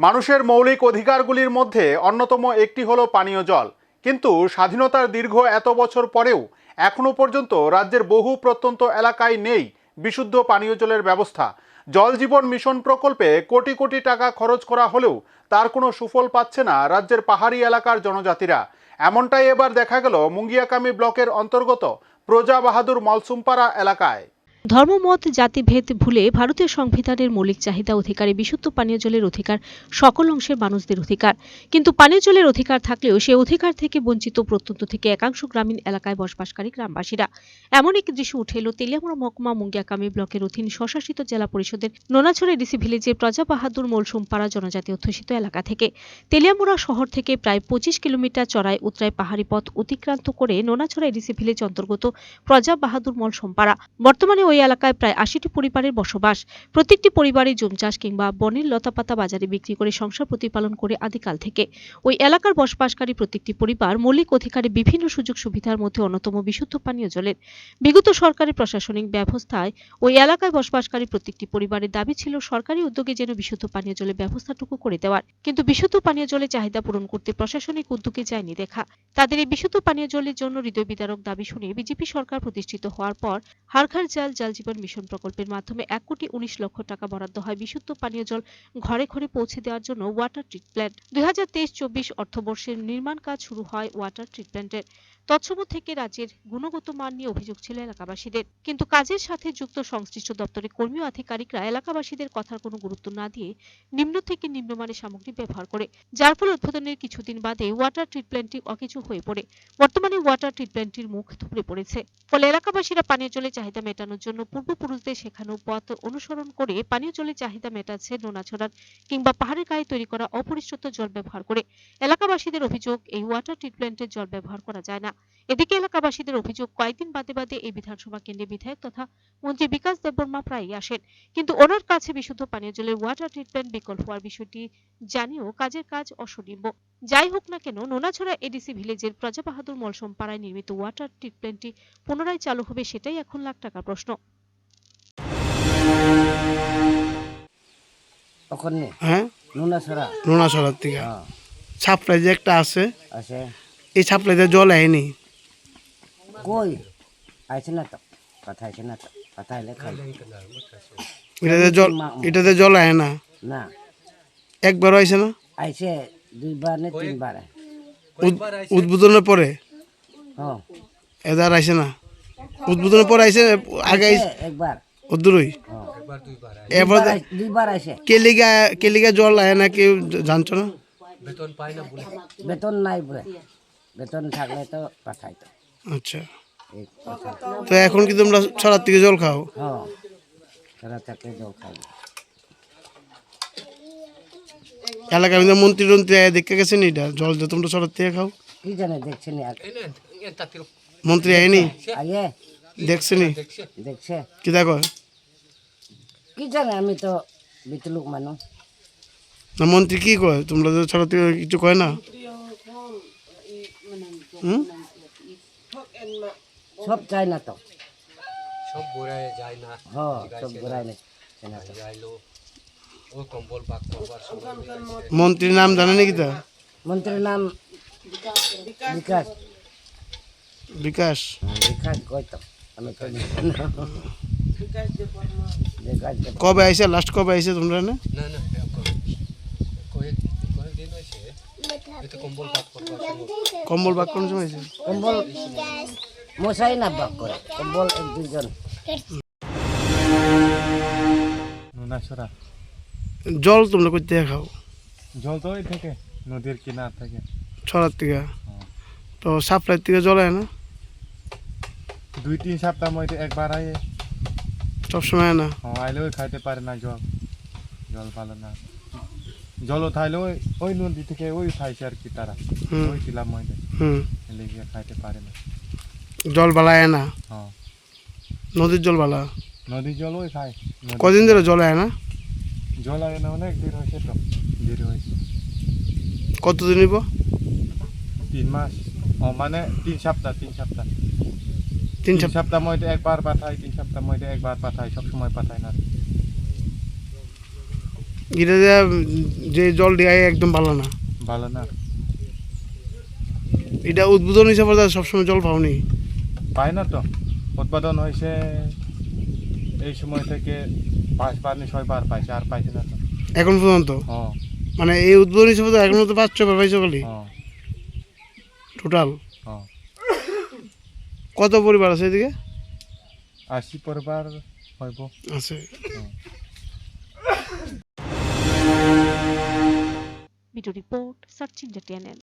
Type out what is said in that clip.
মানুষের মৌলিক অধিকারগুলির মধ্যে অন্যতম একটি হলো পানীয় জল। কিন্তু স্বাধীনতার দীর্ঘ এত বছর পরেও এখনও পর্যন্ত রাজ্যের বহু প্রত্যন্ত এলাকায় নেই বিশুদ্ধ পানীয় জলের ব্যবস্থা। জল জীবন মিশন প্রকল্পে কোটি কোটি টাকা খরচ করা হলেও তার কোনো সুফল পাচ্ছে না রাজ্যের পাহাড়ি এলাকার জনজাতিরা। এমনটাই এবার দেখা গেল মুঙ্গিয়াকামি ব্লকের অন্তর্গত প্রজা বাহাদুর মলসুমপাড়া এলাকায়। ধর্মমত, জাতিভেদ ভুলে ভারতীয় সংবিধানের মৌলিক চাহিদা, অধিকারে বিশুদ্ধ পানীয় জলের অধিকার, সকল অংশের মানুষদের অধিকার। কিন্তু পানীয় জলের অধিকার থাকলেও সে অধিকার থেকে বঞ্চিত প্রত্যন্ত থেকে একাংশ গ্রামীণ এলাকায় বসবাসকারী গ্রামবাসীরা। এমন এক দৃশ্য উঠে এলো তেলিয়ামুড়া মহকুমা মুঙ্গিয়াকামি ব্লকের অধীন স্বশাসিত জেলা পরিষদের নোনাছড়া ডিসি ভিলেজের প্রজা বাহাদুর মোলসুমপাড়া জনজাতি অধ্যুষিত এলাকা থেকে। তেলিয়ামুড়া শহর থেকে প্রায় পঁচিশ কিলোমিটার চড়ায় উত্তরায় পাহাড়ি পথ অতিক্রান্ত করে নোনাছড়া এডিসি ভিলেজ অন্তর্গত প্রজা বাহাদুর মল সোমপাড়া। বর্তমানে ওই এলাকায় প্রায় আশিটি পরিবারের বসবাস। প্রত্যেকটি পরিবারই জুম চাষ কিংবা বনের লতাপাতা বাজারে বিক্রি করে সংসার প্রতিপালন করে আদিকাল থেকে। ওই এলাকার বসবাসকারী প্রত্যেকটি পরিবার মৌলিক অধিকারে বিভিন্ন সুযোগ সুবিধার মধ্যে অন্যতম বিশুদ্ধ পানীয় জলের। বিগত সরকারি প্রশাসনিক ব্যবস্থায় ওই এলাকায় বসবাসকারী প্রত্যেকটি পরিবারের দাবি ছিল সরকারি উদ্যোগে যেন বিশুদ্ধ পানীয় জলের ব্যবস্থাটুকু করে দেওয়ার। কিন্তু বিশুদ্ধ পানীয় জলের চাহিদা পূরণ করতে প্রশাসনিক উদ্যোগে যায়নি দেখা। তাদের এই বিশুদ্ধ পানীয় জলের জন্য হৃদয় বিদারক দাবি শুনে বিজেপি সরকার প্রতিষ্ঠিত হওয়ার পর হারঘর জল জল জীবন মিশন প্রকল্পের মাধ্যমে এক কোটি উনিশ লক্ষ টাকা বরাদ্দ হয় বিশুদ্ধ পানীয় জল ঘরে ঘরে পৌঁছে দেওয়ার জন্য ওয়াটার ট্রিটমেন্ট। দুই হাজার তেইশ চব্বিশ অর্থবর্ষের নির্মাণ কাজ শুরু হয় ওয়াটার ট্রিটমেন্টের। তৎসময় থেকে রাজ্যের গুণগত মান নিয়ে অভিযোগ ছিল এলাকাবাসীদের। কিন্তু কাজের সাথে যুক্ত সংশ্লিষ্ট দপ্তরের কর্মী আধিকারিকরা এলাকাবাসীদের কথার কোনো গুরুত্ব না দিয়ে নিম্ন থেকে নিম্নমানের সামগ্রী ব্যবহার করে, যার ফলে উদ্বোধনের কিছুদিন বাদে ওয়াটার ট্রিটমেন্টটি অকেজু হয়ে পড়ে। বর্তমানে ওয়াটার ট্রিটমেন্টটির মুখ থুবড়ে পড়েছে। ফলে এলাকাবাসীরা পানীয় জলের চাহিদা মেটানোর জন্য পূর্বপুরুষদের শেখানো পথ অনুসরণ করে পানীয় জলের চাহিদা মেটাচ্ছে নোনা নোনাছড়ার কিংবা পাহাড়ের গায়ে তৈরি করা অপরিশুদ্ধ জল ব্যবহার করে। এলাকাবাসীদের অভিযোগ, এই ওয়াটার ট্রিটমেন্টের জল ব্যবহার করা যায় না। এদিকে এলাকাবাসীদের অভিযোগ কয়েকদিন বাদে বাদে এই বিধানসভা কেন্দ্রের বিধায়ক তথা মন্ত্রী বিকাশ দেববর্মা প্রায়ই আসেন। কিন্তু ওনার কাছে বিশুদ্ধ পানীয় জলের ওয়াটার ট্রিটমেন্ট বিকল হওয়ার বিষয়টি জানিয়েও কাজের কাজ অসনির্ভ যাই হোক না কেন নোনাছড়া এডিসি ভিলেজের প্রজাবাহাদুর মলসম পাড়ায় নির্মিত ওয়াটার ট্রিটমেন্টটি পুনরায় চালু হবে সেটাই এখন লাখ টাকার প্রশ্ন। ওখানে? হ্যাঁ? নুনা ছড়া নোনাছড়ার থেকে হ্যাঁ। যে একটা আছে আছে। এই ছাপড়াইতে জল আয়নি কই? আছে না তো। কথা আছে না তো। কথা হলে খাই। এটাতে জল এটাতে জল আয় না? না। একবার আইছে না? আইসে দুইবার না তিনবার। উদ- উদ্বোধনের পরে? হ্যাঁ। এদার আইছে না? উদ্বোধনের পরে আইছে আগে একবার। অদূরই হ্যাঁ। এবার দুইবার আইসে কেলিগা কেলিগা জল আয় না কেউ জানছো না? বেতন নাই বলে। বেতন থাকলে তো পাঠাইতো আচ্ছা। তো এখন কি তোমরা ছড়ার থেকে জল খাও? হ্যাঁ ছড়া খাই। এলাকার মন্ত্রী টন্ত্রী আয় দেখে গেছেন এটা? জল যে তোমরা ছড়ার থেকে খাও? কি জানে দেখছেন মন্ত্রী আয়নি? আগে দেখছেনি দেখছে। কি দেখো? কি জানে আমি তো বিতলুক মানুষ। না মন্ত্রী কি কয়? তোমরা থেকে কিছু কয় না? হুম? সব চাই না তো। সব ঘুরায় যায় না। হ্যাঁ সব ঘুরাই না তো। যাইলো ও কম্বল পাক করবার সময় মন্ত্রীর নাম জানে নাকি তো? মন্ত্রীর নাম বিকাশ বিকাশ হ্যাঁ, বিকাশ কই তো? আমি তো না। বিকাশ দেব কবে আইছে লাস্ট কবে আইছে তোমরা না? না না কয়েক কয়েকদিন হয়েছে এতে কম্বল বাক কোন সময় আইছে কম্বল মশাই না বাক করে কম্বল এক দুইজন। জল তোমরা করতে খাও? জল তো ওই থেকে নদীর কিনার থেকে। ছড়ার থেকে? তো সাপ্লাইয়ের থেকে জল আয় না? দুই তিন সপ্তাহ মধ্যে একবার আয়ে। সবসময় না? হ্যাঁ আইলেও খাইতে পারে না জল। জল ভালো না। জলও থাইলে ওই ওই নদী থেকে ওই খাইছে আর কি তারা। ওই হুম। এলে গিয়ে খাইতে পারে না। জল বালা আয় না? হ্যাঁ। নদীর জল বালা? নদীর জল ওই খায়। কদিন ধরে জল। আয় না? জল আয় না অনেক দূর হয়েছে তো। দেরি হয়েছে। কতদিন নিব তিন মাস। ও মানে তিন সপ্তাহ তিন সপ্তাহ। তিন সপ্তাহ। মধ্যে একবার পাঠায় তিন সপ্তাহ মধ্যে একবার পাঠায় সব সময় পাঠায় না। এটা যে যে জল দেয় একদম ভালো না। ভালো না। এটা উদ্বোধন হিসাবে তারা সবসময় জল পাওনি। পায় না তো। উৎপাদন হয়েছে এই সময় থেকে পাঁচবার নি ছয়বার পাইছে আর পাইছে না তো। এখন পর্যন্ত? হ্যাঁ। মানে এই উদ্বোধন হিসাবে তো এখনও তো পাঁচ ছবার পাইছো হ্যাঁ। টোটাল হ্যাঁ। কত পরিবার আছে এদিকে? আশি পরিবার হইব। আছে। Video Report Sachin Jatianen.